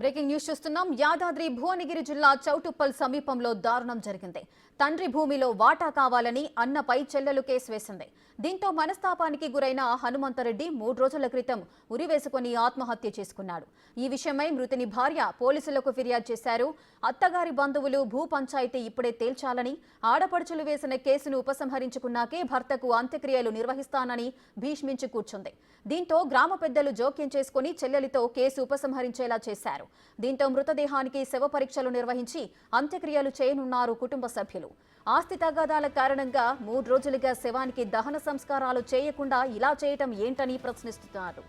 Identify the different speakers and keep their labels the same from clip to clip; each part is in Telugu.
Speaker 1: బ్రేకింగ్ న్యూస్ చూస్తున్నాం. యాదాద్రి భువనగిరి జిల్లా చౌటుప్పల్ సమీపంలో దారుణం జరిగింది. తండ్రి భూమిలో వాటా కావాలని అన్నపై చెల్లెలు కేసు వేసింది. దీంతో మనస్తాపానికి గురైన హనుమంతరెడ్డి మూడు రోజుల క్రితం ఉరివేసుకుని ఆత్మహత్య చేసుకున్నాడు. ఈ విషయమై మృతుని భార్య పోలీసులకు ఫిర్యాదు చేశారు. అత్తగారి బంధువులు భూ పంచాయతీ ఇప్పుడే తేల్చాలని ఆడపడుచులు వేసిన కేసును ఉపసంహరించుకున్నాకే భర్తకు అంత్యక్రియలు నిర్వహిస్తానని భీష్మించి కూర్చుంది. దీంతో గ్రామ పెద్దలు జోక్యం చేసుకుని చెల్లెలితో కేసు ఉపసంహరించేలా చేశారు. దీంతో మృతదేహానికి శవ పరీక్షలు నిర్వహించి అంత్యక్రియలు చేయనున్నారు కుటుంబ సభ్యులు. ఆస్తి తగాదాల కారణంగా మూడు రోజులుగా శవానికి దహన సంస్కారాలు చేయకుండా ఇలా చేయటం ఏంటని ప్రశ్నిస్తున్నారు.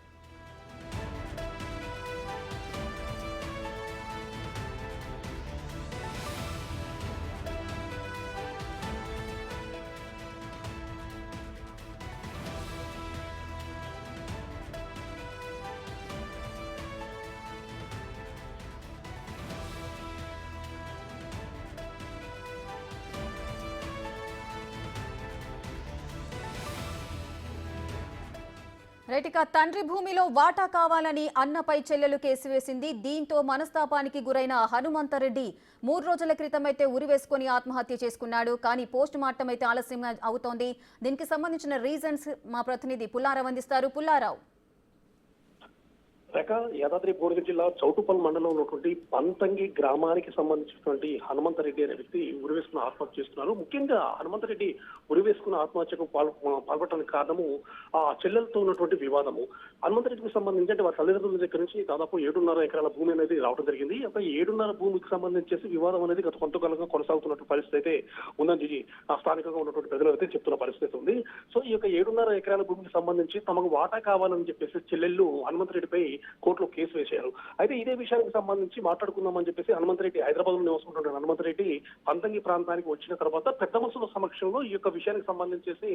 Speaker 1: రైట్ ఇక తండ్రి భూమిలో వాటా కావాలని అన్నపై చెల్లెలు కేసు వేసింది. దీంతో మనస్తాపానికి గురైన హనుమంతరెడ్డి మూడు రోజుల క్రితం అయితే ఉరివేసుకుని ఆత్మహత్య చేసుకున్నాడు. కానీ పోస్ట్ మార్టం అయితే ఆలస్యం అవుతోంది. దీనికి సంబంధించిన రీజన్స్ మా ప్రతినిధి పుల్లారావు అందిస్తారు. పుల్లారావు.
Speaker 2: రేఖ యాదాద్రి భువనగిరి జిల్లా చౌటుపల్ మండలంలో ఉన్నటువంటి పంతంగి గ్రామానికి సంబంధించినటువంటి హనుమంతరెడ్డి అనే వ్యక్తి ఉరివేసుకుని ఆత్మహత్య చేస్తున్నారు. ముఖ్యంగా హనుమంతరెడ్డి ఉరివేసుకున్న ఆత్మహత్యకు పాల్పడటానికి కారణము ఆ చెల్లెలతో ఉన్నటువంటి వివాదము. హనుమంతరెడ్డికి సంబంధించి అంటే వారి తల్లిదండ్రుల దగ్గర నుంచి దాదాపు ఏడున్నర ఎకరాల భూమి అనేది రావడం జరిగింది. ఒక ఏడున్నర భూమికి సంబంధించేసి వివాదం అనేది గత కొంతకాలంగా కొనసాగుతున్నటువంటి పరిస్థితి అయితే ఉందని స్థానికంగా ఉన్నటువంటి ప్రజలు అయితే చెప్తున్న పరిస్థితి ఉంది. సో ఈ యొక్క ఏడున్నర ఎకరాల భూమికి సంబంధించి తమకు వాటా కావాలని చెప్పేసి చెల్లెళ్ళు హనుమంతరెడ్డిపై కోర్టులో కేసు వేశారు. అయితే ఇదే విషయానికి సంబంధించి మాట్లాడుకుందామని చెప్పేసి హనుమంతరెడ్డి హైదరాబాద్లో నివసించిన హనుమంతరెడ్డి పంతంగి ప్రాంతానికి వచ్చిన తర్వాత పెద్ద మనుషుల సమక్షంలో ఈ యొక్క విషయానికి సంబంధించేసి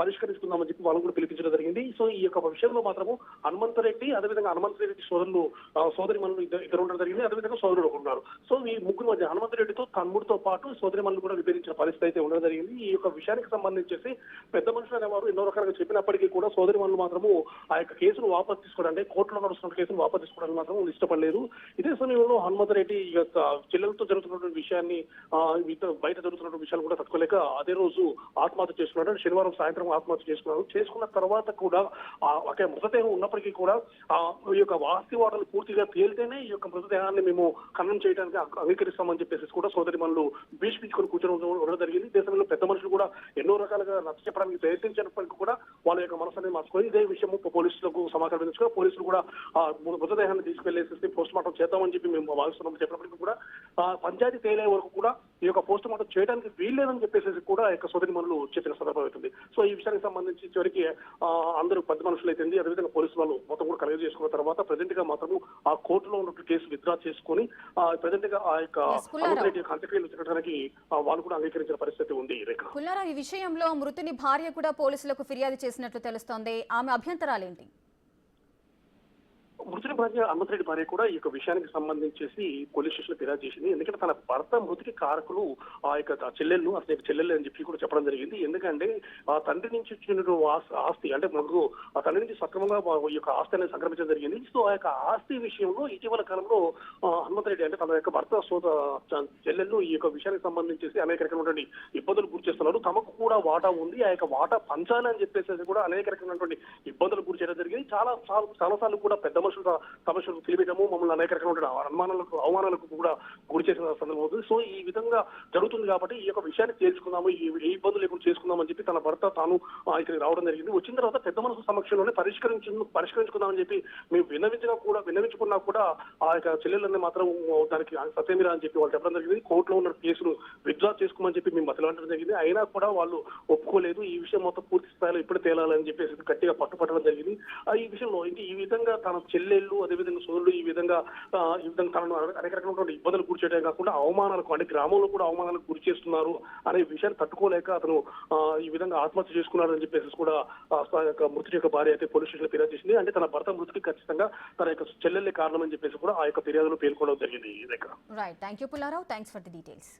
Speaker 2: పరిష్కరించుకుందామని చెప్పి వాళ్ళు కూడా పిలిపించడం జరిగింది. సో ఈ యొక్క విషయంలో మాత్రము హనుమంతరెడ్డి అదేవిధంగా హనుమంతరెడ్డి సోదరులు సోదరి మనులు ఇద్దరు ఇద్దరు ఉండడం జరిగింది. అదేవిధంగా సోదరుడు ఉన్నారు. సో ఈ ముగ్గురు మధ్య హనుమంతరెడ్డితో తమ్ముడితో పాటు సోదరి మనులు కూడా విభేదించిన పరిస్థితి అయితే ఉండడం జరిగింది. ఈ యొక్క విషయానికి సంబంధించేసి పెద్ద మనుషులు అనేవారు ఎన్నో రకాలుగా చెప్పినప్పటికీ కూడా సోదరి మనులు మాత్రము ఆ యొక్క కేసును వాపసు తీసుకోవడం అంటే కోర్టులో నడుస్తున్న కేసును వాపసు తీసుకోవడానికి మాత్రం వాళ్ళు ఇష్టపడలేదు. ఇదే సమయంలో హనుమంతరెడ్డి ఈ యొక్క చెల్లెలతో జరుగుతున్నటువంటి విషయాన్ని బయట జరుగుతున్నటువంటి విషయాలు కూడా తట్టుకోలేక అదే రోజు ఆత్మహత్య చేసుకున్నాడు. శనివారం సాయంత్రం ఆత్మహత్య చేసుకున్నాడు. చేసుకున్న తర్వాత కూడా ఒక మృతదేహం ఉన్నప్పటికీ కూడా ఈ యొక్క ఆస్తి వాటలు పూర్తిగా తేలితేనే ఈ యొక్క మృతదేహాన్ని మేము ఖననం చేయడానికి అంగీకరిస్తామని చెప్పేసి కూడా సోదరి మనలు భీష్మించుకొని కూర్చొని ఉండడం ఉండడం జరిగింది. దేశంలో పెద్ద మనుషులు కూడా ఎన్నో రకాలుగా నచ్చ చెప్పడానికి ప్రయత్నించినప్పటికీ కూడా వాళ్ళ యొక్క మనసు అనేది మార్చుకొని ఇదే విషయం పోలీసులకు సమాచారం పోలీసులు కూడా మృతదేహాన్ని తీసుకెళ్ళేసి పోస్ట్ మార్టం చేద్దామని చెప్పి మేము భావిస్తున్నాం చెప్పినప్పటికీ కూడా పంచాయతీ తేలే వరకు కూడా ఈ యొక్క పోస్ట్ మార్టం చేయడానికి వీల్లేదని చెప్పేసి కూడా యొక్క సోదరి మనులు చెప్పిన సందర్భం అవుతుంది. సో ఈ విషయానికి సంబంధించి చివరికి అందరూ పెద్ద మనుషులు అయితే అదేవిధంగా పోలీసు వాళ్ళు మొత్తం కూడా కలెక్ట్ చేసుకున్న తర్వాత ప్రజెంట్గా మాత్రము ఆ కోర్టులో ఉన్నటువంటి కేసు విత్డ్రా చేసుకొని ప్రజెంట్గా ఆ యొక్క అంత్యక్రియలు జరగడానికి వాళ్ళు కూడా అంగీకరించిన పరిస్థితి ఉంది.
Speaker 1: ఈ విషయంలో మృతుని భార్య కూడా పోలీసులకు ఫిర్యాదు చేసినట్లు తెలుస్తోంది. ఆమె అభ్యంతరాలేంటి?
Speaker 2: మృతుడి భార్య అమృతరెడ్డి భార్య కూడా ఈ యొక్క విషయానికి సంబంధించేసి పోలీస్ స్టేషన్ ఫిర్యాదు చేసింది. ఎందుకంటే తన భర్త మృతికి కారకులు ఆ యొక్క చెల్లెళ్ళు అసలు చెల్లెళ్ళు అని చెప్పి కూడా చెప్పడం జరిగింది. ఎందుకంటే ఆ తండ్రి నుంచి వచ్చిన ఆస్తి అంటే మనకు ఆ తండ్రి నుంచి సక్రమంగా ఈ యొక్క ఆస్తి అనేది సంక్రమించడం జరిగింది. సో ఆ యొక్క ఆస్తి విషయంలో ఇటీవల కాలంలో హనుమంతరెడ్డి అంటే తన యొక్క భర్త సోద చ- చెల్లెళ్ళు ఈ యొక్క విషయానికి సంబంధించేసి అనేక రకమైనటువంటి ఇబ్బందులు గురి చేస్తున్నారు. తమకు కూడా వాటా ఉంది. ఆ యొక్క వాటా పంచాలని చెప్పేసి కూడా అనేక రకమైనటువంటి ఇబ్బందులు గురి చేయడం జరిగింది. చాలా చాలా చాలాసార్లు కూడా పెద్ద మనుషులు సమస్యలు తెలియటము మమ్మల్ని అనేక రకమైన అనుమానాలకు అవమానాలకు కూడా గురి చేసిన సందర్భం అవుతుంది. సో ఈ విధంగా జరుగుతుంది కాబట్టి ఈ యొక్క విషయాన్ని తేల్చుకుందాము ఏ ఇబ్బందులు లేకుండా చేసుకుందాం అని చెప్పి తన భర్త తాను ఇక్కడికి రావడం జరిగింది. వచ్చిన తర్వాత పెద్ద మనసు సమక్షంలోనే పరిష్కరించు పరిష్కరించుకుందామని చెప్పి మేము విన్నవించినా కూడా విన్నవించుకున్నా కూడా ఆ యొక్క చెల్లెళ్ళని మాత్రం దానికి సత్యమిరా అని చెప్పి వాళ్ళు చెప్పడం జరిగింది. కోర్టులో ఉన్న కేసును విత్డ్రా చేసుకోమని చెప్పి మేము మసలాడడం జరిగింది. అయినా కూడా వాళ్ళు ఒప్పుకోలేదు. ఈ విషయం మొత్తం పూర్తి స్థాయిలో ఇప్పుడు తేలాలని చెప్పేసి గట్టిగా పట్టుపట్టడం జరిగింది. ఈ విషయంలో ఇంక ఈ విధంగా తన చెల్లి చెల్లెళ్ళు అదేవిధంగా సోదరులు ఈ విధంగా ఈ విధంగా తనను అనేక రకమైనటువంటి ఇబ్బందులు గురి కాకుండా అవమానాలకు అంటే గ్రామంలో కూడా అవమానాలకు గురి చేస్తున్నారు అనే విషయాన్ని తట్టుకోలేక అతను ఈ విధంగా ఆత్మహత్య చేసుకున్నాడని చెప్పేసి కూడా యొక్క మృతుడి యొక్క భార్య అయితే పోలీస్ స్టేషన్ ఫిర్యాదు చేసింది. అంటే తన భర్త మృతికి ఖచ్చితంగా తన యొక్క చెల్లెళ్ళే కారణం అని చెప్పేసి కూడా ఆ యొక్క ఫిర్యాదులో పేర్కొనడం జరిగింది ఈ దగ్గర
Speaker 1: right thank you Pullarao thanks for the details